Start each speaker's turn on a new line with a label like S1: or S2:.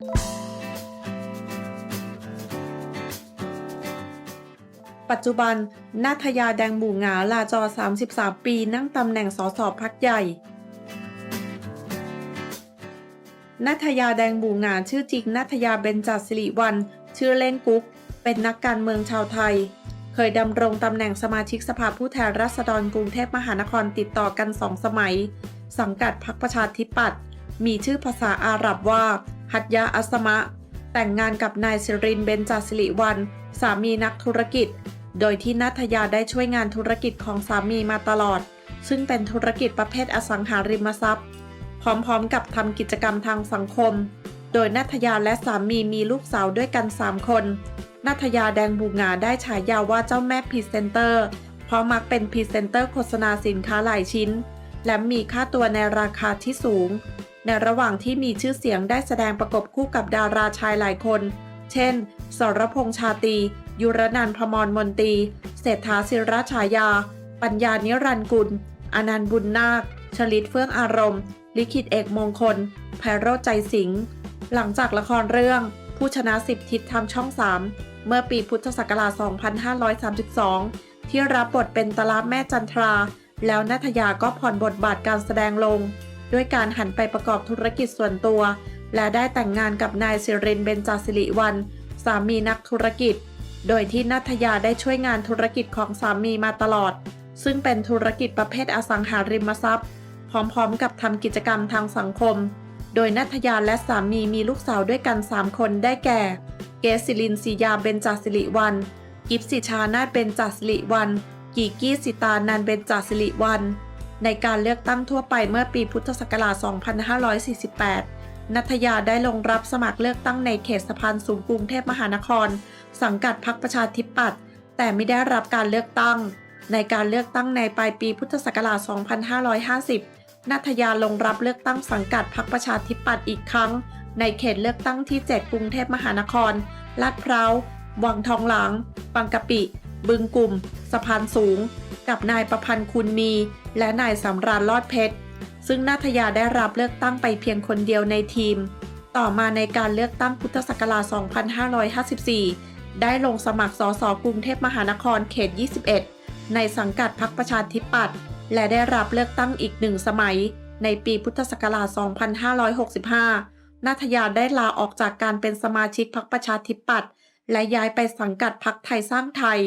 S1: ปัจจุบันนาทยาแดงบูหงาลาจอ 33 ปีนั่งตำแหน่งสสพักใหญ่นัทยาแดงบูหงาชื่อจริงนัทยาเบญจสิริวัลชื่อเล่นกุ๊ก เป็นนักการเมืองชาวไทย เคยดำรงตำแหน่งสมาชิกสภาผู้แทนราษฎรกรุงเทพมหานครติดต่อกันสองสมัย สังกัดพรรคประชาธิปัตย์ มีชื่อภาษาอาหรับว่า ฮัตยาอัสมะ แต่งงานกับนายสิรินเบญจสิริวัลสามีนักธุรกิจ โดยที่นัทยาได้ช่วยงานธุรกิจของสามีมาตลอด ซึ่งเป็นธุรกิจประเภทอสังหาริมทรัพย์ พร้อมๆกับทำกิจกรรมทางสังคม โดยนัทยาและสามีมีลูกสาวด้วยกัน 3 คนนัทยาแดงบูงาได้ฉายาว่าเจ้าแม่พรีเซนเตอร์ เพราะมักเป็นพรีเซนเตอร์โฆษณาสินค้าหลายชิ้น และมีค่าตัวในราคาที่สูง ในระหว่างที่มีชื่อเสียงได้แสดงประกบคู่กับดาราชายหลายคน เช่น สรพงษ์ชาตี ยุรนันพมรมนตรี เศรษฐาศิรชายา ปัญญานิรันกุล อนันต์บุญนาค ชลิตเฟื่องอารมณ์ ลิขิตเอกมงคล ไพโรจน์ใจสิงห์ หลังจากละครเรื่อง ผู้ชนะสิบทิศทางช่อง 3 เมื่อปีพุทธศักราช 2532 ที่รับบทเป็นตลาแม่จันทรา แล้วนัทยาก็ผ่อนบทบาทการแสดงลง ด้วยการหันไปประกอบธุรกิจส่วนตัว และได้แต่งงานกับนายสิรินเบญจสิริวัลสามีนักธุรกิจ โดยที่นัทยาได้ช่วยงานธุรกิจของสามีมาตลอด ซึ่งเป็นธุรกิจประเภทอสังหาริมทรัพย์ พร้อมๆ กับทำกิจกรรมทางสังคม โดยนัทยาและสามีมีลูกสาวด้วยกัน 3 คนได้แก่ เกศิลินศิยาเบญจสิริวัลกิฟสิชานาเบญจสิริวัลกีกี้สิตานันเบญจสิริวัล ในการเลือกตั้งทั่วไปเมื่อปีพุทธศักราช 2548 นัทยาได้ลงรับสมัครเลือกตั้งในเขตสะพานสูงกรุงเทพมหานคร สังกัดพรรคประชาธิปัตย์แต่ไม่ได้รับการเลือกตั้ง ในการเลือกตั้งในปลายปีพุทธศักราช 2550 นัทยาลงรับเลือกตั้งสังกัดพรรคประชาธิปัตย์อีกครั้ง ในเขตเลือกตั้งที่ 7 กรุงเทพมหานคร ลาดพร้าว วังทองหลางบางกะปิ บึงกลุ่ม สะพานสูง กับนายประพันธ์คุณมี และนายสำราญรอดเพชร ซึ่งนาทยาได้รับเลือกตั้งไปเพียงคนเดียวในทีม ต่อมาในการเลือกตั้งพุทธศักราช 2554 ได้ลงสมัครสสกรุงเทพมหานครเขต 21 ในสังกัดพรรคประชาธิปัตย์และได้รับเลือกตั้งอีกหนึ่งสมัย ในปีพุทธศักราช 2565 นาทยาได้ลาออกจากการเป็นสมาชิกพรรคประชาธิปัตย์และย้ายไปสังกัดพรรคไทยสร้างไทย